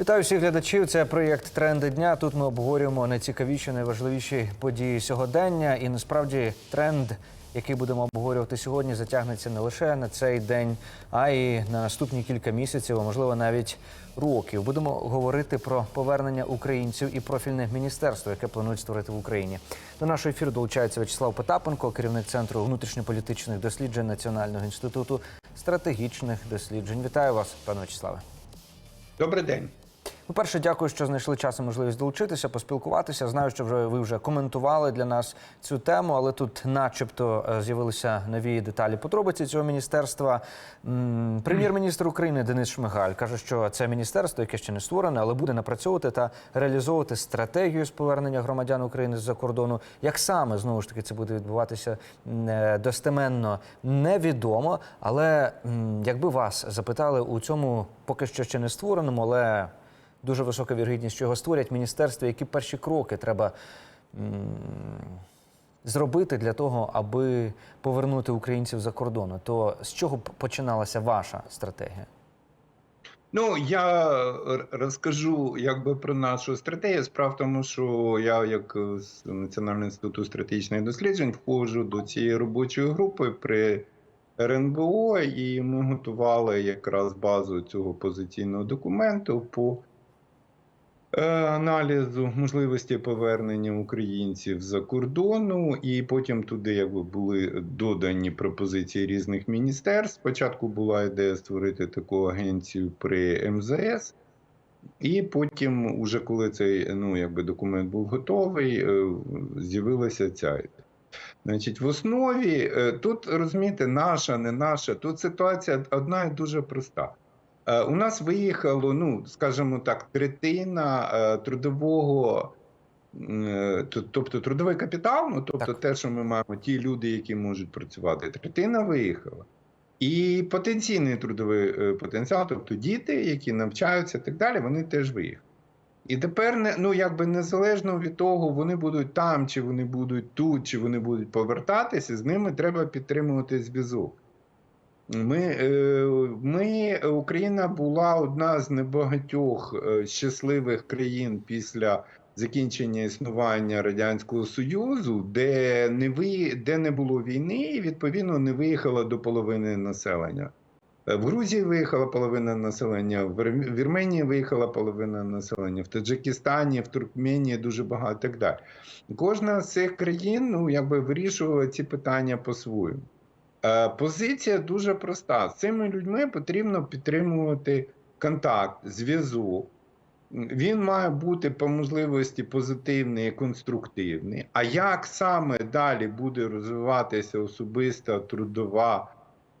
Вітаю всіх глядачів. Це проєкт Тренди дня. Тут ми обговорюємо найцікавіші, найважливіші події сьогодення. І насправді тренд, який будемо обговорювати сьогодні, затягнеться не лише на цей день, а й на наступні кілька місяців, а можливо навіть років. Будемо говорити про повернення українців і профільне міністерство, яке планують створити в Україні. До нашого ефіру долучається В'ячеслав Потапенко, керівник центру внутрішньополітичних досліджень Національного інституту стратегічних досліджень. Вітаю вас, пане В'ячеславе. Добрий день. По-перше, дякую, що знайшли час і можливість долучитися, поспілкуватися. Знаю, що вже ви вже коментували для нас цю тему, але тут, начебто, е, з'явилися нові деталі подробиці цього міністерства. Прем'єр-міністр України Денис Шмигаль каже, що це міністерство, яке ще не створене, але буде напрацьовувати та реалізовувати стратегію з повернення громадян України з-за кордону. Як саме знову ж таки це буде відбуватися е, достеменно невідомо. Але якби вас запитали у цьому поки що ще не створеному, але дуже висока вірогідність, що його створять міністерство. Які перші кроки треба зробити для того, аби повернути українців за кордону? То з чого починалася ваша стратегія? Ну я р- розкажу якби про нашу стратегію. Справа в тому, що я, як е, з Національного інституту стратегічних досліджень, входжу до цієї робочої групи при РНБО, і ми готували якраз базу цього позиційного документу по е, аналізу можливості повернення українців за кордону, і потім туди якби були додані пропозиції різних міністерств. Спочатку була ідея створити таку агенцію при МЗС. І потім, уже коли цей ну, якби документ був готовий, е, з'явилася ця. Значить, в основі е, тут розумієте, наша, не наша, тут ситуація одна і дуже проста. Е, У нас виїхало, ну скажімо так, третина е, трудового, е, тобто трудовий капітал, ну тобто Так. те, що ми маємо, ті люди, які можуть працювати, третина виїхала. І потенційний трудовий потенціал, тобто діти, які навчаються і так далі, вони теж виїхали. І тепер ну якби незалежно від того, вони будуть там, чи вони будуть тут, чи вони будуть повертатися, з ними треба підтримувати зв'язок. Ми, е, ми, Україна була одна з небагатьох е, щасливих країн після закінчення існування Радянського Союзу, де не ви, де не було війни, і відповідно не виїхало до половини населення. Е, В Грузії виїхала половина населення, в Вір- Вірменії виїхала половина населення, в Таджикистані, в Туркменії дуже багато і так далі. Кожна з цих країн ну, якби вирішувала ці питання по-своєму. Е, Позиція дуже проста. З цими людьми потрібно підтримувати контакт, зв'язок. Він має бути по можливості позитивний і конструктивний. А як саме далі буде розвиватися особиста трудова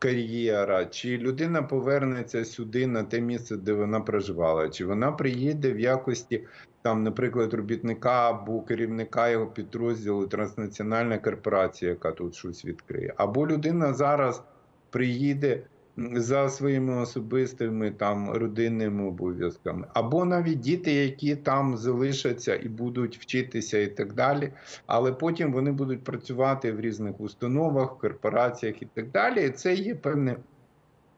кар'єра, чи людина повернеться сюди на те місце, де вона проживала, чи вона приїде в якості там, наприклад, робітника або керівника його підрозділу транснаціональна корпорація, яка тут щось відкриє, або людина зараз приїде за своїми особистими там родинними обов'язками, або навіть діти, які там залишаться і будуть вчитися, і так далі. Але потім вони будуть працювати в різних установах, корпораціях і так далі. Це є певний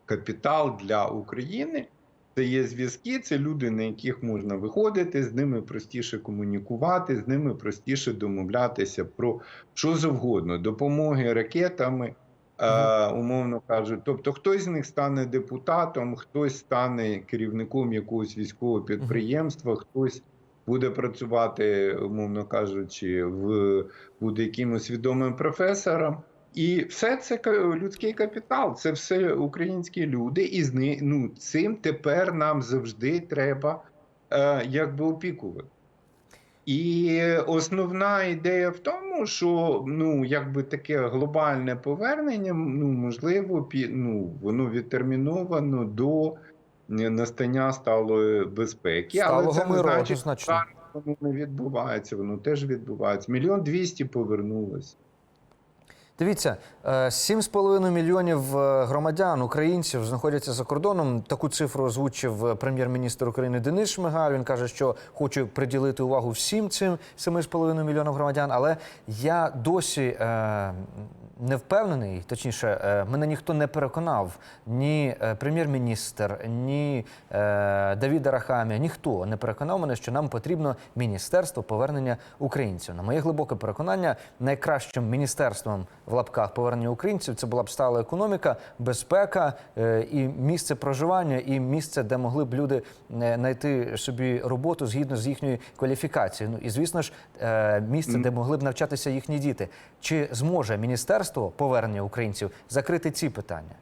капітал для України. Це є зв'язки, це люди, на яких можна виходити, з ними простіше комунікувати, з ними простіше домовлятися про що завгодно, допомоги ракетами, е, умовно кажуть. Тобто, хтось з них стане депутатом, хтось стане керівником якогось військового підприємства, хтось буде працювати, умовно кажучи, в буде якимось відомим професором. І все це людський капітал, це все українські люди, і з ну, цим тепер нам завжди треба е, якби опікувати. І основна ідея в тому, що ну, якби таке глобальне повернення, ну, можливо, пі, ну, воно відтерміновано до настання сталої безпеки. Сталого Але це не значить, що воно не відбувається, воно теж відбувається. Мільйон двісті повернулося. Дивіться, е, 7,5 мільйонів е, громадян, українців знаходяться за кордоном. Таку цифру озвучив е, прем'єр-міністр України Денис Шмигаль. Він каже, що хоче приділити увагу всім цим 7,5 мільйонам громадян. Але я досі е, не впевнений, точніше, е, мене ніхто не переконав, ні е, прем'єр-міністр, ні е, Давід Арахамія, ніхто не переконав мене, що нам потрібно міністерство повернення українців. На моє глибоке переконання, найкращим міністерством в лапках повернення українців це була б стала економіка, безпека і місце проживання, і місце, де могли б люди знайти собі роботу згідно з їхньою кваліфікацією. Ну і звісно ж, місце, де могли б навчатися їхні діти. Чи зможе міністерство повернення українців закрити ці питання?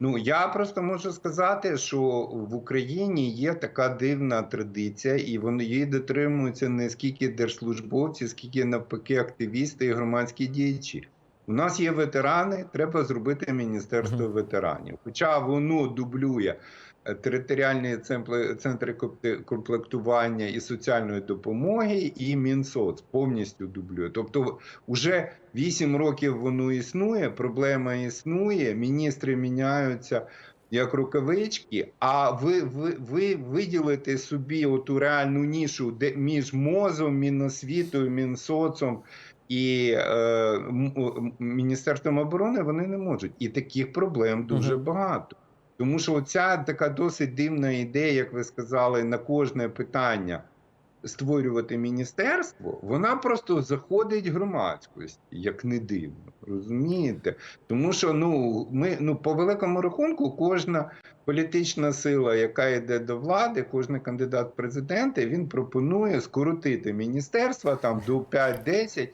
Ну я просто можу сказати, що в Україні є така дивна традиція, і вони її дотримуються не скільки держслужбовці, скільки навпаки активісти і громадські діячі. У нас є ветерани, треба зробити міністерство ветеранів. Хоча воно дублює е, територіальні центри комплектування і соціальної допомоги, і Мінсоц повністю дублює. Тобто, вже 8 років воно існує, проблема існує, міністри міняються як рукавички. А ви, ви, ви виділите собі оту реальну нішу, де між мозом, міносвітою, мінсоцом. І е, Міністерством оборони вони не можуть. І таких проблем дуже Мгм. багато. Тому що оця така досить дивна ідея, як ви сказали, на кожне питання створювати міністерство, вона просто заходить громадськості, як не дивно. Розумієте? Тому що ну, ми ну, по великому рахунку, кожна політична сила, яка йде до влади, кожен кандидат в президенти, він пропонує скоротити міністерства там до 5-10,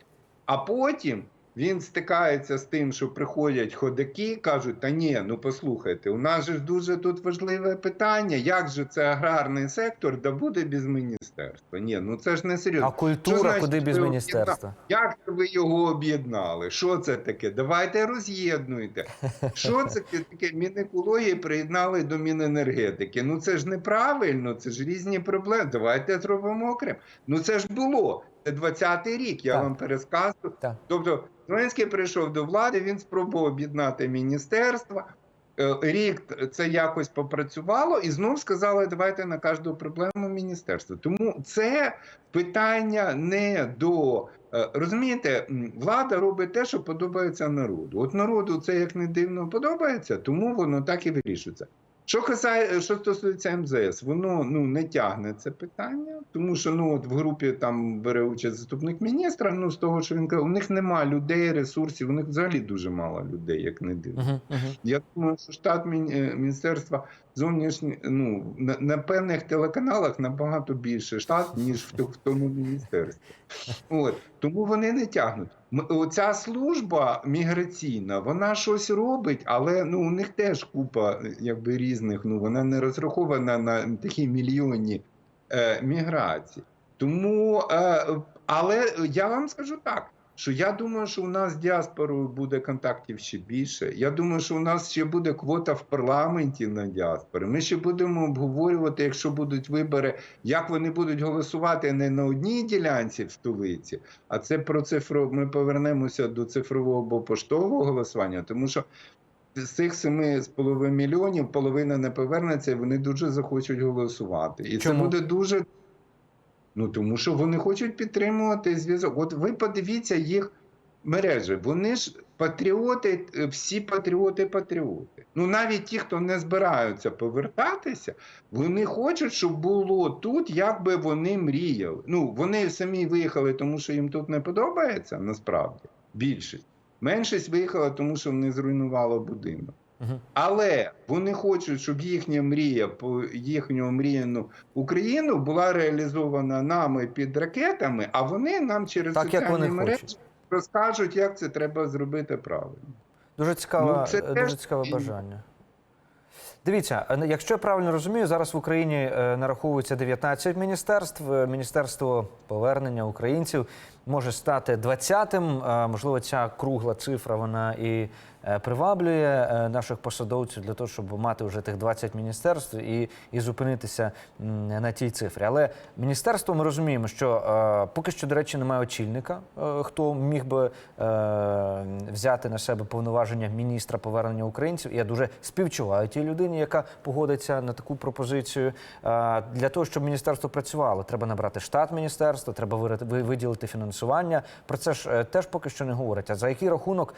а потім. Він стикається з тим, що приходять ходаки, кажуть: та ні, ну послухайте, у нас же дуже тут важливе питання. Як же це аграрний сектор да буде без міністерства? Ні, ну це ж не серйозно. А культура значить, куди без міністерства? Як ви його об'єднали? Що це таке? Давайте роз'єднуйте. Що це таке? Мінекології приєднали до Міненергетики. Ну це ж неправильно, це ж різні проблеми. Давайте зробимо окремо. Ну це ж було. Це 20-й рік, я Так. вам пересказую. Так. Тобто Зеленський прийшов до влади, він спробував об'єднати міністерства. Е, Рік це якось попрацювало, і знов сказали, давайте на кожну проблему міністерство. Тому це питання не до е, розумієте, влада робить те, що подобається народу. От народу це як не дивно подобається, тому воно так і вирішується. Що касає, що стосується МЗС, воно ну не тягне це питання, тому що ну от в групі там бере участь заступник міністра. Ну з того, що він каже, у них нема людей, ресурсів, у них взагалі дуже мало людей, як не дивно. Угу, угу. Я думаю, що штат е, Міністерства зовнішніх ну на, на певних телеканалах набагато більше штат, ніж в, в тому міністерстві. От тому вони не тягнуть. Ця служба міграційна, вона щось робить, але ну у них теж купа е, якби різних. Ну вона не розрахована на такі мільйонні е, міграції. Тому, е, але я вам скажу так. Що я думаю, що у нас з діаспорою буде контактів ще більше. Я думаю, що у нас ще буде квота в парламенті на діаспори. Ми ще будемо обговорювати, якщо будуть вибори, як вони будуть голосувати не на одній ділянці в столиці, а це про цифру. Ми повернемося до цифрового або поштового голосування, тому що з цих 7,5 мільйонів половина не повернеться, і вони дуже захочуть голосувати. І Чому? це буде дуже. Ну тому що вони хочуть підтримувати зв'язок. От ви подивіться їх мережі. Вони ж патріоти, е, всі патріоти-патріоти. Ну навіть ті, хто не збираються повертатися, вони хочуть, щоб було тут, як би вони мріяли. Ну вони самі виїхали, тому що їм тут не подобається. Насправді більшість. Меншість виїхала, тому що вони зруйнувало будинок. Але вони хочуть, щоб їхня мрія по їхню мріяну Україну була реалізована нами під ракетами, а вони нам через Так, соціальні мережі хочуть. розкажуть, як це треба зробити правильно. Дуже цікаве, Ну, це дуже теж- цікаве бажання. Дивіться, е, якщо я правильно розумію, зараз в Україні е, нараховується 19 міністерств. Е, Міністерство повернення українців може стати 20-тим. Е, Можливо, ця кругла цифра вона і приваблює е, наших посадовців для того, щоб мати вже тих 20 міністерств і, і зупинитися на тій цифрі. Але міністерство ми розуміємо, що е, поки що, до речі, немає очільника, е, хто міг би е, взяти на себе повноваження міністра повернення українців. Я дуже співчуваю тій людині, яка погодиться на таку пропозицію. Е, Для того, щоб міністерство працювало, треба набрати штат міністерства, треба виділити фінансування. Про це ж е, теж поки що не говорять. А за який рахунок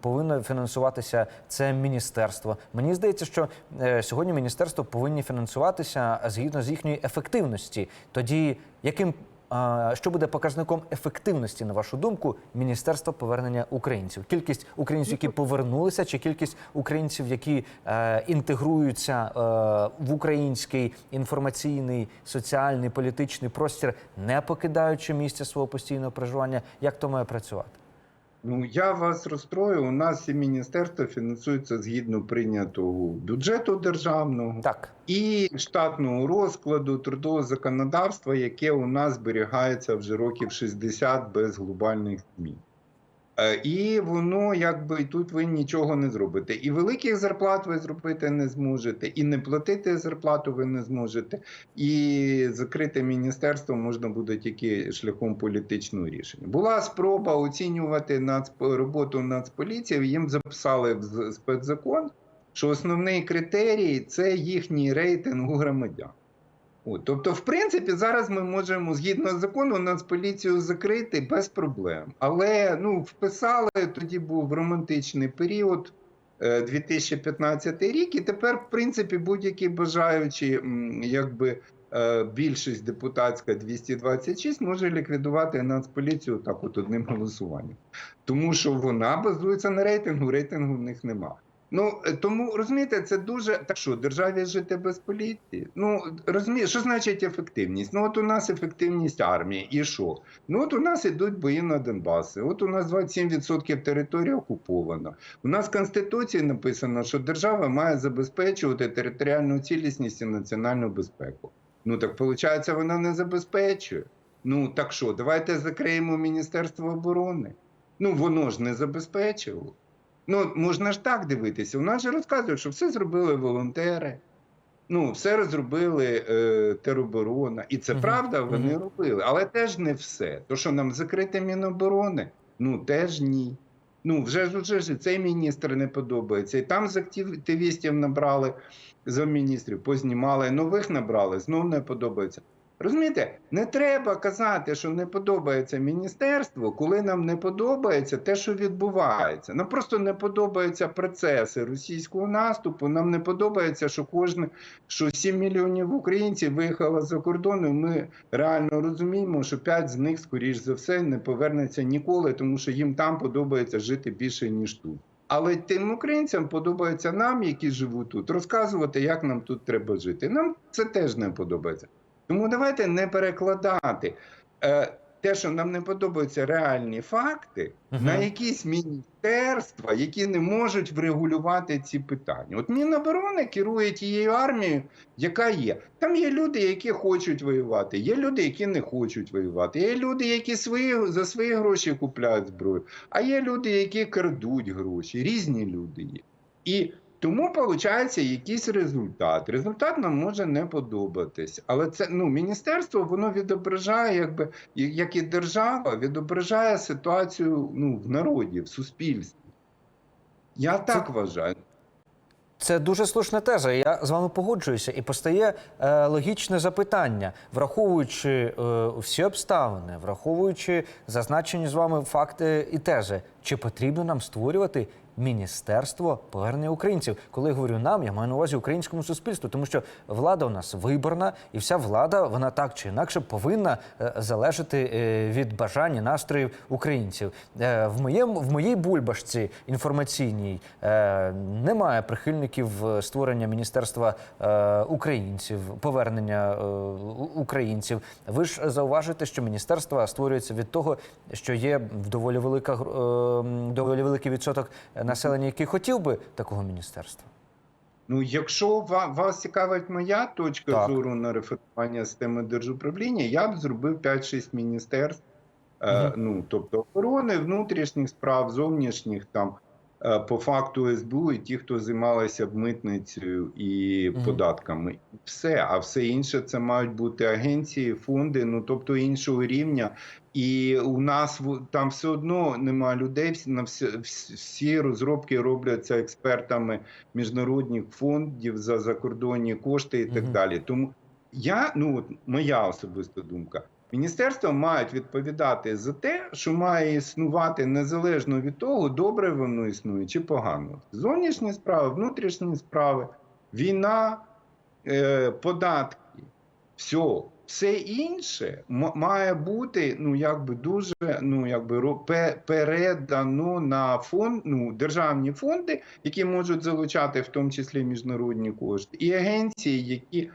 повинно фінансуватися це міністерство? Мені здається, що е, сьогодні міністерство повинні фінансуватися згідно з їхньої ефективності. Тоді яким що буде показником ефективності, на вашу думку, міністерства повернення українців? Кількість українців, які повернулися, чи кількість українців, які е, інтегруються е, в український інформаційний, соціальний, політичний простір, не покидаючи місця свого постійного проживання? Як то має працювати? Ну, я вас розстрою. У нас і міністерства фінансуються згідно прийнятого бюджету державного Так. і штатного розкладу трудового законодавства, яке у нас зберігається вже років 60 без глобальних змін. Е, І воно якби тут ви нічого не зробите. І великих зарплат ви зробити не зможете, і не платити зарплату ви не зможете, і закрити міністерство можна буде тільки шляхом політичного рішення. Була спроба оцінювати нацп... роботу Нацполіції, їм записали в спецзакон, що основний критерій це їхній рейтинг у громадян. От, тобто, в принципі, зараз ми можемо згідно закону Нацполіцію закрити без проблем. Але ну, вписали, тоді був романтичний період. е, 2015 рік, і тепер, в принципі, будь-які бажаючі, якби е, більшість депутатська 226 може ліквідувати Нацполіцію так от одним голосуванням. Тому що вона базується на рейтингу, рейтингу в них нема. Ну е, тому розумієте, це дуже так що державі жити без поліції. Ну розумієте, що значить ефективність? Ну от у нас ефективність армії, і що? Ну от у нас ідуть бої на Донбасі. От у нас 27% території окуповано. У нас в конституції написано, що держава має забезпечувати територіальну цілісність і національну безпеку. Ну так виходить, вона не забезпечує. Ну так що, давайте закриємо Міністерство оборони. Ну воно ж не забезпечило. Ну, можна ж так дивитися. У нас же розказують, що все зробили волонтери. Ну, все розробили е, тероборона. І це Мгм, правда, вони мгм. робили. Але теж не все. То, що нам закрити Міноборони, ну теж ні. Ну, вже ж вже ж цей міністр не подобається. І там з активістів набрали за міністрів, познімали, нових набрали, знов не подобається. Розумієте, не треба казати, що не подобається міністерство, коли нам не подобається те, що відбувається. Нам просто не подобаються процеси російського наступу. Нам не подобається, що кожне, що 7 мільйонів українців виїхало за кордон. і Ми реально розуміємо, що 5 з них, скоріш за все, не повернеться ніколи, тому що їм там подобається жити більше ніж тут. Але тим українцям подобається нам, які живуть тут, розказувати, як нам тут треба жити. Нам це теж не подобається. Тому давайте не перекладати е, те, що нам не подобаються реальні факти, Мгм. на якісь міністерства, які не можуть врегулювати ці питання. От Міноборони керує тією армією, яка є. Там є люди, які хочуть воювати, є люди, які не хочуть воювати, є люди, які свої, за свої гроші купляють зброю, а є люди, які крадуть гроші. Різні люди є. І тому виходить якийсь результат. Результат нам може не подобатись, але це ну міністерство воно відображає, якби як і держава, відображає ситуацію ну в народі, в суспільстві. Я так вважаю. Це дуже слушна теза. Я з вами погоджуюся, і постає е, логічне запитання, враховуючи е, всі обставини, враховуючи зазначені з вами факти і тези, чи потрібно нам створювати міністерство повернення українців? Коли я говорю нам, я маю на увазі українському суспільству, тому що влада у нас виборна, і вся влада вона так чи інакше повинна е, залежати е, від бажань і настроїв українців. Е, в моєму в моїй бульбашці інформаційній немає прихильників створення міністерства українців, повернення українців. Ви ж зауважите, що міністерства створюються від того, що є доволі велика доволі великий відсоток населення, який хотів би такого міністерства. Ну, якщо ва- вас цікавить моя точка Так. зору на реформування системи держуправління, я б зробив 5-6 міністерств. Е, Мгм. ну, тобто охорони, внутрішніх справ, зовнішніх там по факту СБУ і ті, хто займалися б митницею і податками. Все, а все інше це мають бути агенції, фонди, ну тобто іншого рівня. І у нас там все одно немає людей. Всі на всі, розробки робляться експертами міжнародних фондів за закордонні кошти і так далі. Тому я, ну от моя особиста думка. Міністерства мають відповідати за те, що має існувати незалежно від того, добре воно існує чи погано. Зовнішні справи, внутрішні справи, війна, е, податки, все. Все інше має бути ну якби дуже ну якби передано на фонд, ну державні фонди, які можуть залучати в тому числі міжнародні кошти, і агенції, які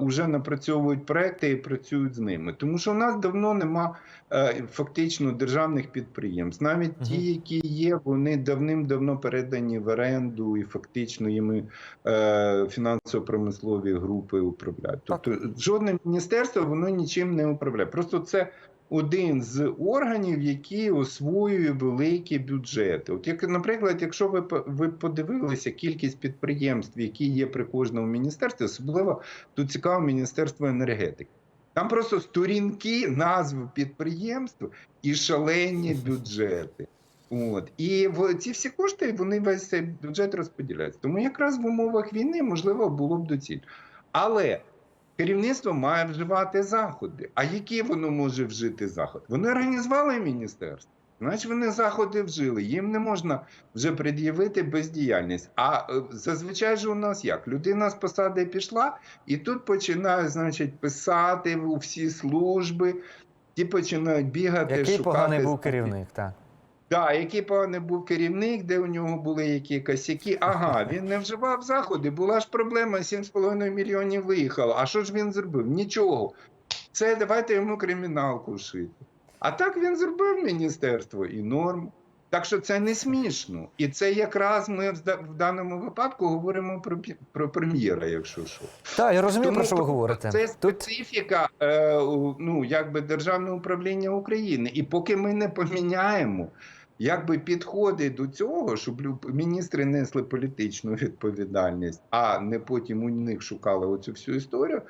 вже напрацьовують проекти і працюють з ними. Тому що в нас давно нема е, фактично державних підприємств. Навіть ті, які є, вони давним-давно передані в оренду, і фактично їми е, фінансово-промислові групи управляють. Тобто жодне міністерство воно нічим не управляє. Просто це. Один з органів, які освоює великі бюджети. От як, наприклад, якщо ви ви подивилися кількість підприємств, які є при кожному міністерстві, особливо тут цікаво Міністерство енергетики. Там просто сторінки, назви підприємств і шалені бюджети. От і в ці всі кошти вони весь цей бюджет розподіляють. Тому якраз в умовах війни можливо було б доцільно. Але керівництво має вживати заходи. А які воно може вжити заходи? Вони організували міністерство. Значить, вони заходи вжили. Їм не можна вже пред'явити бездіяльність. А е, зазвичай же у нас як? Людина з посади пішла, і тут починає, значить, писати у всі служби, ті починають бігати. Який шукати поганий був керівник, так. Да, який поганий був керівник, де у нього були які косяки. Ага, він не вживав заходи. Була ж проблема, 7,5 мільйонів виїхало. А що ж він зробив? Нічого. Це давайте йому криміналку шити. А так він зробив міністерство і норм. Так що це не смішно. І це якраз ми в даному випадку говоримо про, про прем'єра, якщо що. Так, я розумію, про що ви говорите. Це специфіка е, ну, якби державного управління України. І поки ми не поміняємо якби підходи до цього, щоб міністри несли політичну відповідальність, а не потім у них шукали оцю всю історію.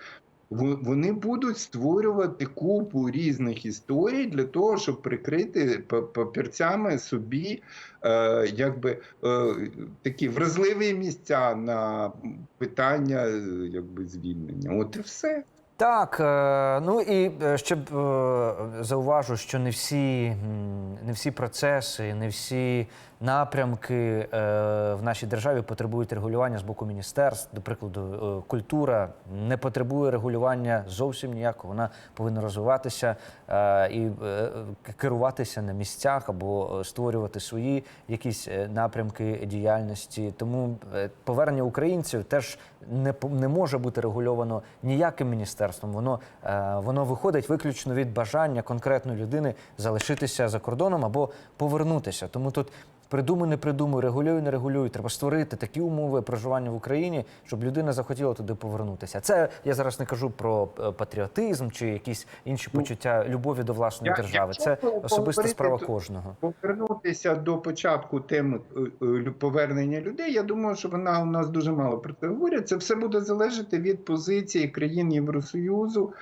во- Вони будуть створювати купу різних історій для того, щоб прикрити па- папірцями собі е, якби е, такі вразливі місця на питання е, якби звільнення. От і все. Так, е, ну і ще б е, зауважу, що не всі, не всі процеси, не всі напрямки е, в нашій державі потребують регулювання з боку міністерств. До прикладу, культура не потребує регулювання зовсім ніякого. Вона повинна розвиватися і керуватися на місцях або створювати свої якісь напрямки діяльності. Тому повернення українців теж не не може бути регульовано ніяким міністерством. Воно е, воно виходить виключно від бажання конкретної людини залишитися за кордоном або повернутися. Тому тут придумай, не придумай, регулюй, не регулюй. Треба створити такі умови проживання в Україні, щоб людина захотіла туди повернутися. Це я зараз не кажу про е, патріотизм чи якісь інші Ну, почуття любові до власної я- держави. якщо Це особиста справа кожного. Повернутися до початку теми е, е, повернення людей. Я думаю, що вона у нас дуже мало про це говорять. Це все буде залежати від позиції країн Євросоюзу,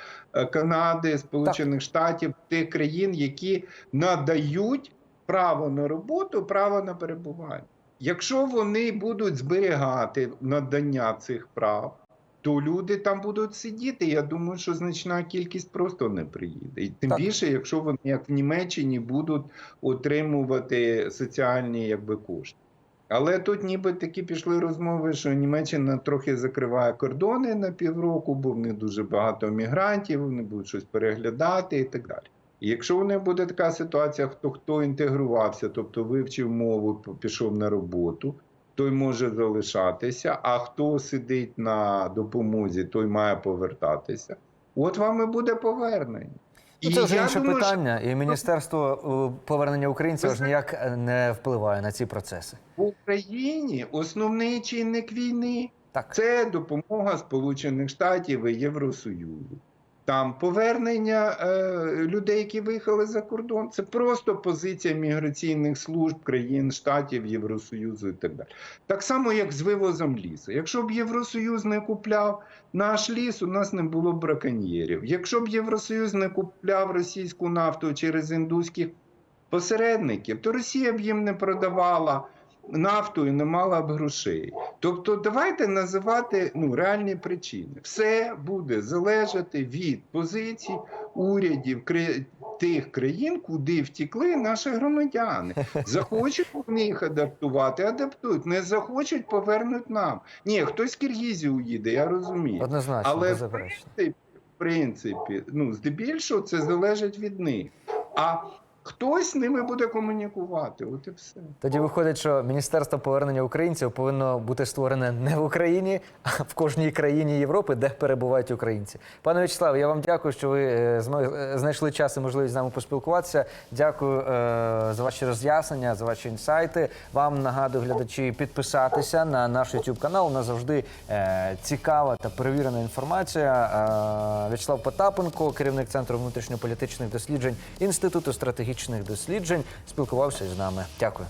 Канади, Сполучених Штатів, тих країн, які надають право на роботу, право на перебування. Якщо вони будуть зберігати надання цих прав, то люди там будуть сидіти. Я думаю, що значна кількість просто не приїде. І тим Так. більше, якщо вони, як в Німеччині, будуть отримувати соціальні якби, кошти. Але тут ніби такі пішли розмови, що Німеччина трохи закриває кордони на півроку, бо в них дуже багато мігрантів, вони будуть щось переглядати і так далі. І якщо в них буде така ситуація, хто хто інтегрувався, тобто вивчив мову, пішов на роботу, той може залишатися, а хто сидить на допомозі, той має повертатися. От вам і буде повернення. Ну, це вже інше думаю, що питання, і міністерство е, повернення українців аж ніяк е, не впливає на ці процеси. в Україні основний чинник війни Так. це допомога Сполучених Штатів і Євросоюзу. Там повернення е, людей, які виїхали за кордон. Це просто позиція міграційних служб країн Штатів, Євросоюзу і так далі. Так само, як з вивозом лісу. Якщо б Євросоюз не купляв наш ліс, у нас не було б браконьєрів. Якщо б Євросоюз не купляв російську нафту через індуських посередників, то Росія б їм не продавала нафту і не мала б грошей. Тобто, давайте називати ну, реальні причини. Все буде залежати від позицій урядів тих країн, куди втікли наші громадяни. Захочуть вони їх адаптувати, адаптують. Не захочуть, повернуть нам. Ні, хтось з Киргізії уїде, я розумію. Однозначно, Але в принципі, в принципі, ну, здебільшого це залежить від них. А хтось з ними буде комунікувати. От і все. Тоді виходить, що Міністерство повернення українців повинно бути створене не в Україні, а в кожній країні Європи, де перебувають українці. Пане Вячеслав, я вам дякую, що ви е, е, знайшли час і можливість з нами поспілкуватися. Дякую е, за ваші роз'яснення, за ваші інсайти. Вам нагадую, глядачі, підписатися на наш YouTube канал. У нас завжди е, цікава та перевірена інформація. Е, Вячеслав Потапенко, керівник центру внутрішньополітичних досліджень Інституту стратегічних медичних досліджень спілкувався з нами. Дякую.